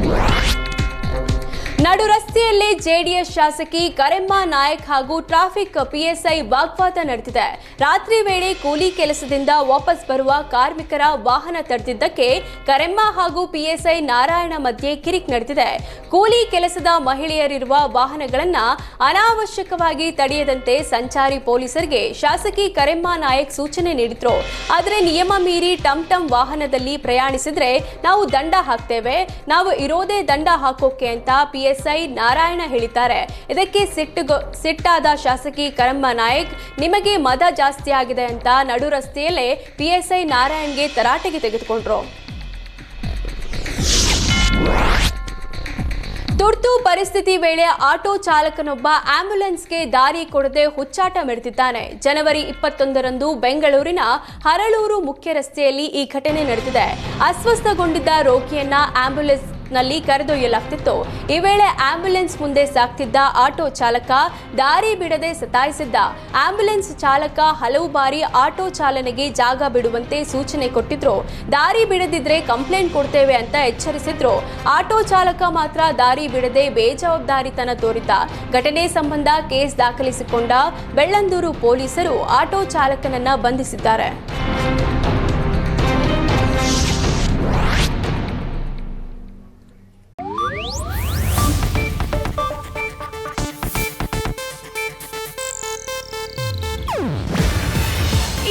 Bye. ನಡು ರಸ್ತೆಯಲ್ಲಿ JDS ಶಾಸಕಿ ಕರೆಮ್ಮ ನಾಯಕ್ ಹಾಗೂ ಟ್ರಾಫಿಕ್ ಪಿಎಸ್ಐ ವಾಗ್ವಾದ ನಡೆದಿದೆ. ರಾತ್ರಿ ವೇಳೆ ಕೂಲಿ ಕೆಲಸದಿಂದ ವಾಪಸ್ ಬರುವ ಕಾರ್ಮಿಕರ ವಾಹನ ತಡೆದಿದ್ದಕ್ಕೆ ಕರೆಮ್ಮ ಹಾಗೂ ಪಿಎಸ್ಐ ನಾರಾಯಣ ಮಧ್ಯೆ ಕಿರಿಕ್ ನಡೆದಿದೆ. ಕೂಲಿ ಕೆಲಸದ ಮಹಿಳೆಯರಿರುವ ವಾಹನಗಳನ್ನ ಅನಾವಶ್ಯಕವಾಗಿ ತಡೆಯದಂತೆ ಸಂಚಾರಿ ಪೊಲೀಸರಿಗೆ ಶಾಸಕಿ ಕರೆಮ್ಮ ನಾಯಕ್ ಸೂಚನೆ ನೀಡಿದ್ರು. ಆದರೆ ನಿಯಮ ಮೀರಿ ಟಂಟಂ ವಾಹನದಲ್ಲಿ ಪ್ರಯಾಣಿಸಿದ್ರೆ ನಾವು ದಂಡ ಹಾಕ್ತೇವೆ, ನಾವು ಇರೋದೇ ದಂಡ ಹಾಕೋಕೆ ಅಂತ ಪಿಎಸ್ಐ ನಾರಾಯಣ ಹೇಳಿದ್ದಾರೆ. ಇದಕ್ಕೆ ಸಿಟ್ಟು ಸಿಟ್ಟಾದ ಶಾಸಕಿ ಕರಮ್ಮ ನಾಯಕ್, ನಿಮಗೆ ಮದ ಜಾಸ್ತಿ ಆಗಿದೆ ಅಂತ ನಡು ರಸ್ತೆಯಲ್ಲೇ ಪಿಎಸ್ಐ ನಾರಾಯಣ್ಗೆ ತರಾಟೆಗೆ ತೆಗೆದುಕೊಂಡ್ರು. ತುರ್ತು ಪರಿಸ್ಥಿತಿ ವೇಳೆ ಆಟೋ ಚಾಲಕನೊಬ್ಬ ಆಂಬ್ಯುಲೆನ್ಸ್ಗೆ ದಾರಿ ಕೊಡದೆ ಹುಚ್ಚಾಟ ಮೆರೆದಿದ್ದಾನೆ. ಜನವರಿ ಇಪ್ಪತ್ತೊಂದರಂದು ಬೆಂಗಳೂರಿನ ಹರಳೂರು ಮುಖ್ಯ ರಸ್ತೆಯಲ್ಲಿ ಈ ಘಟನೆ ನಡೆದಿದೆ. ಅಸ್ವಸ್ಥಗೊಂಡಿದ್ದ ರೋಗಿಯನ್ನ ಆಂಬ್ಯುಲೆನ್ಸ್ ನಲ್ಲಿ ಕರೆದೊಯ್ಯಲಾಗ್ತಿತ್ತು. ಈ ವೇಳೆ ಆಂಬ್ಯುಲೆನ್ಸ್ ಮುಂದೆ ಸಾಗ್ತಿದ್ದ ಆಟೋ ಚಾಲಕ ದಾರಿ ಬಿಡದೆ ಸತಾಯಿಸಿದ್ದ. ಆಂಬ್ಯುಲೆನ್ಸ್ ಚಾಲಕ ಹಲವು ಬಾರಿ ಆಟೋ ಚಾಲನೆಗೆ ಜಾಗ ಬಿಡುವಂತೆ ಸೂಚನೆ ಕೊಟ್ಟಿದ್ರು. ದಾರಿ ಬಿಡದಿದ್ರೆ ಕಂಪ್ಲೇಂಟ್ ಕೊಡ್ತೇವೆ ಅಂತ ಎಚ್ಚರಿಸಿದ್ರು. ಆಟೋ ಚಾಲಕ ಮಾತ್ರ ದಾರಿ ಬಿಡದೆ ಬೇಜವಾಬ್ದಾರಿತನ ತೋರಿದ್ದ. ಘಟನೆ ಸಂಬಂಧ ಕೇಸ್ ದಾಖಲಿಸಿಕೊಂಡ ಬೆಳ್ಳಂದೂರು ಪೊಲೀಸರು ಆಟೋ ಚಾಲಕನನ್ನ ಬಂಧಿಸಿದ್ದಾರೆ.